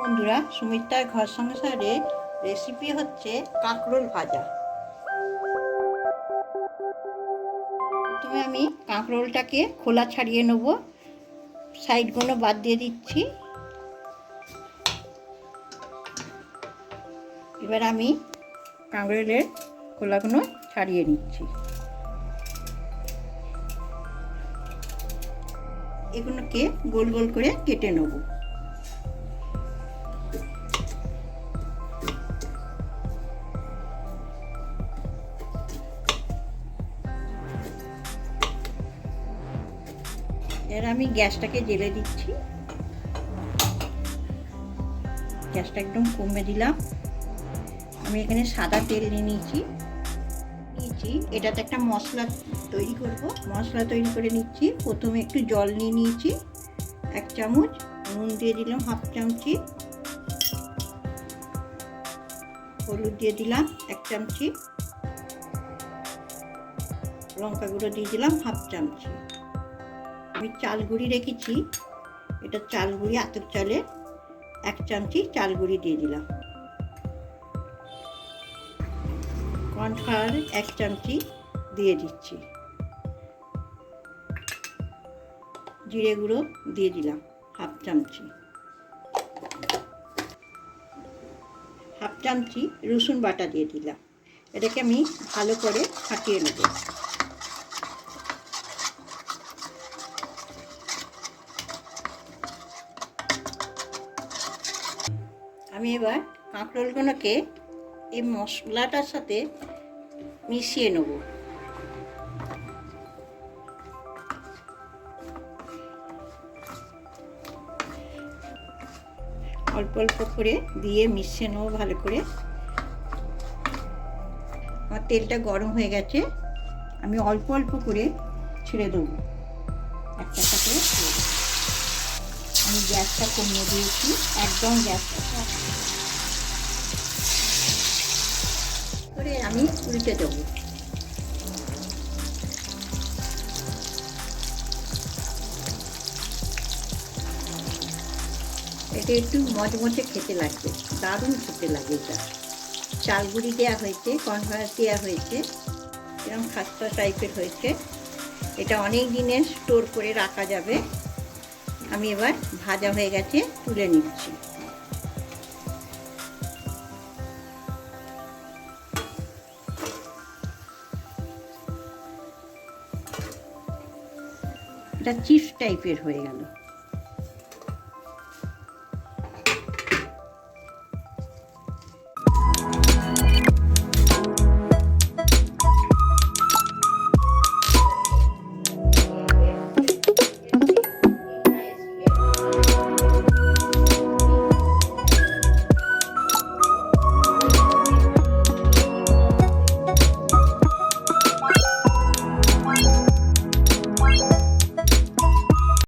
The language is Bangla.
বন্ধুরা সুমিত্রার ঘর সংসারে রেসিপি হচ্ছে কাঁকরোল ভাজা। প্রথমে আমি কাঁকরোলটাকে খোলা ছাড়িয়ে নেব। সাইডগুলো বাদ দিয়ে দিচ্ছি। এবার আমি কাঁকরোলের খোলাগুলো ছাড়িয়ে নিচ্ছি। এগুলোকে গোল গোল করে কেটে নেব। এবার আমি গ্যাসটাকে জেলে দিচ্ছি। গ্যাসটা একদম কমে দিলাম। আমি এখানে সাদা তেল নিয়ে নিয়েছি। নিয়েছি। এটাতে একটা মশলা তৈরি করব। মশলা তৈরি করে নিচ্ছি। প্রথমে একটু জল নিয়ে নিয়েছি। এক চামচ। নুন দিয়ে দিলাম হাফ চামচি। হলুদ দিয়ে দিলাম এক চামচি। লঙ্কা গুঁড়ো দিয়ে দিলাম হাফ চামচি। আমি চাল গুঁড়ি রেখেছি। এটা চাল গুঁড়ি আতর চালে এক চামচি চাল গুঁড়ি দিয়ে দিলাম। কর্নফ্লাওয়ার এক চামচি দিয়ে দিচ্ছি। জিরে গুঁড়ো দিয়ে দিলাম, হাফ চামচি। হাফ চামচি রসুন বাটা দিয়ে দিলাম। এটাকে আমি ভালো করে ফাটিয়ে নেব। আমি এবার কাঁকরোলগুলোকে এই মশলাটার সাথে মিশিয়ে নেব। অল্প অল্প করে দিয়ে মিশিয়ে নেব ভালো করে। আমার তেলটা গরম হয়ে গেছে, আমি অল্প অল্প করে ছেড়ে দেবো। একটা করে আমি গ্যাসটা কমিয়ে দিয়েছি, একদম গ্যাসটা করে আমি উল্টে দেবো। এটা একটু মজমচে খেতে লাগবে, দারুণ খেতে লাগে এটা। চালগুড়ি দেওয়া হয়েছে কনভার্স দেওয়া হয়েছে, এরকম খাস্তা টাইপের হয়েছে। এটা অনেক দিনের স্টোর করে রাখা যাবে। আমি এবার ভাজা হয়ে গেছে, তুলে নিচ্ছি। এটা চিপস টাইপের হয়ে গেল।